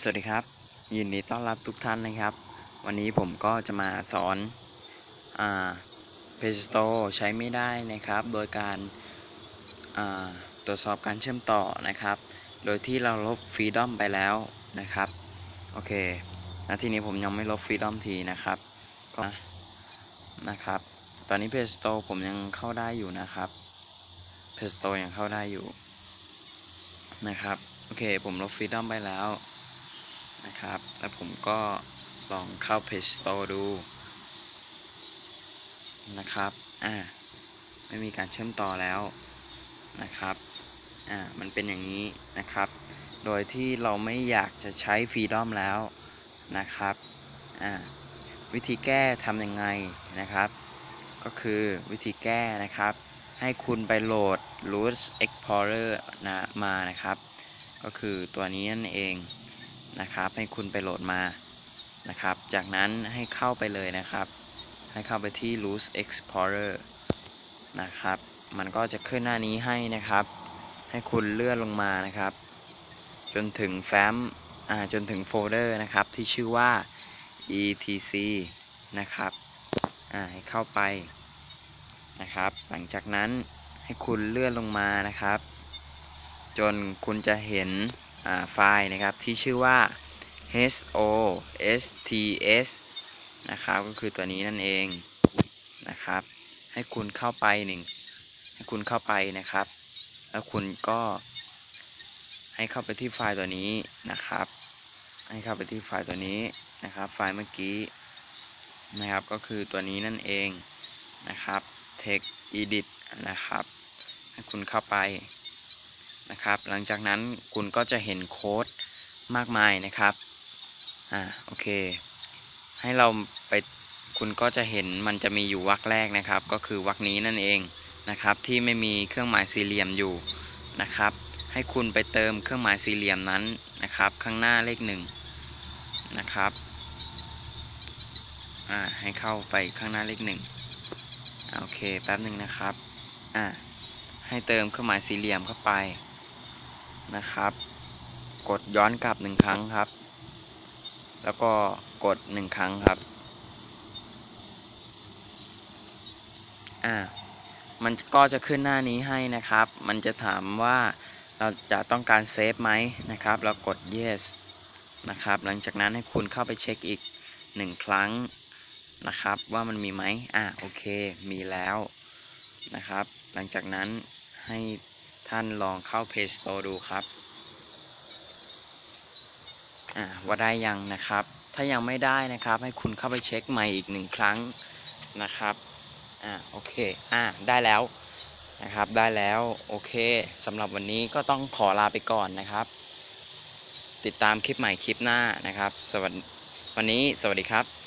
สวัสดีครับ ยินดีต้อนรับทุกท่านนะครับ วันนี้ผมก็จะมาสอนอ่า Play Store ใช้ไม่ได้นะครับ โดยการอ่าตรวจสอบการเชื่อมต่อนะครับ โดยที่เราลบ Freedom ไปแล้วนะครับ โอเคนาทีนี้ผมยังไม่ลบ Freedom ทีนะครับก็นะครับ ตอนนี้ Play Store ผมยังเข้าได้อยู่นะครับ Play Store ยังเข้าได้อยู่นะครับ โอเค ผมลบ Freedom ไปแล้ว นะครับ แล้วผมก็ลองเข้า Play Store ดู นะครับ อ่า ไม่มีการเชื่อมต่อแล้วนะครับ อ่า มันเป็นอย่างนี้นะครับ โดยที่เราไม่อยากจะใช้ Freedom แล้วนะครับ อ่า วิธีแก้ทำยังไงนะครับ ก็คือวิธีแก้นะครับ ให้คุณไปโหลด Root Explorer นะมานะครับ ก็คือตัวนี้นั่นเอง นะครับ ให้คุณไปโหลดมานะครับ จากนั้นให้เข้าไปเลยนะครับ ให้เข้าไปที่ Root Explorer นะครับ มันก็จะขึ้นหน้านี้ให้นะครับ ให้คุณเลื่อนลงมานะครับ จนถึงแฟ้มอ่าจนถึงโฟลเดอร์นะครับที่ชื่อว่า etc นะครับอ่าให้เข้าไปนะครับ หลังจากนั้นให้คุณเลื่อนลงมานะครับ จนคุณจะเห็น ไฟล์นะครับที่ชื่อว่า hosts นะครับก็คือตัวนี้นั่นเองนะครับ ให้คุณเข้าไปหนึ่งให้คุณเข้าไปนะครับ แล้วคุณก็ให้เข้าไปที่ไฟล์ตัวนี้นะครับ ให้เข้าไปที่ไฟล์ตัวนี้นะครับ ไฟล์เมื่อกี้นะครับก็คือตัวนี้นั่นเองนะครับ text edit นะครับ ให้คุณเข้าไป นะครับ หลังจากนั้นคุณก็จะเห็นโค้ดมากมายนะครับอ่าโอเค ให้เราไปคุณก็จะเห็นมันจะมีอยู่วรรคแรกนะครับ ก็คือวรรคนี้นั่นเองนะครับ ที่ไม่มีเครื่องหมายสี่เหลี่ยมอยู่นะครับ ให้คุณไปเติมเครื่องหมายสี่เหลี่ยมนั้นนะครับ ข้างหน้าเลขหนึ่งนะครับอ่าให้เข้าไปข้างหน้าเลขหนึ่งโอเคแป๊บหนึ่งนะครับอ่าให้เติมเครื่องหมายสี่เหลี่ยมเข้าไป นะครับ กดย้อนกลับหนึ่งครั้งครับ แล้วก็กดหนึ่งครั้งครับ อ่า มันก็จะขึ้นหน้านี้ให้นะครับ มันจะถามว่าเราจะต้องการเซฟไหมนะครับ เรากด yes นะครับ หลังจากนั้นให้คุณเข้าไปเช็คอีกหนึ่งครั้งนะครับ ว่ามันมีไหมอ่าโอเค มีแล้วนะครับ หลังจากนั้นให้ ท่านลองเข้า Play Store ดูครับอ่าว่าได้ยังนะครับ ถ้ายังไม่ได้นะครับ ให้คุณเข้าไปเช็คใหม่อีกหนึ่งครั้งนะครับอ่าโอเคอ่าได้แล้วนะครับ ได้แล้ว โอเคสำหรับวันนี้ก็ต้องขอลาไปก่อนนะครับ ติดตามคลิปใหม่คลิปหน้านะครับ สวัสดีวันนี้สวัสดีครับ